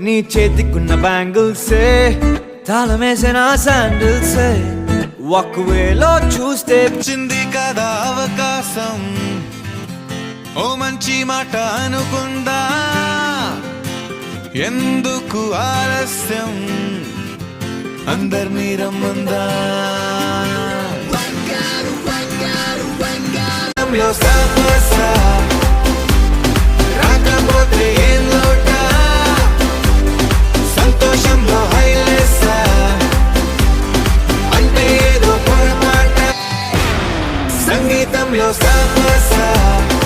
నీ చేతికున్న బ్యాంగిల్సే తాళమేసిన శాండిల్సే ఒకవేళ చూస్తే వచ్చింది కదా అవకాశం. ఓ మంచి మాట అనుకుందా? ఎందుకు ఆలస్యం? అందరినీ రమ్మందా? లో సమస్య Sanguita me lo.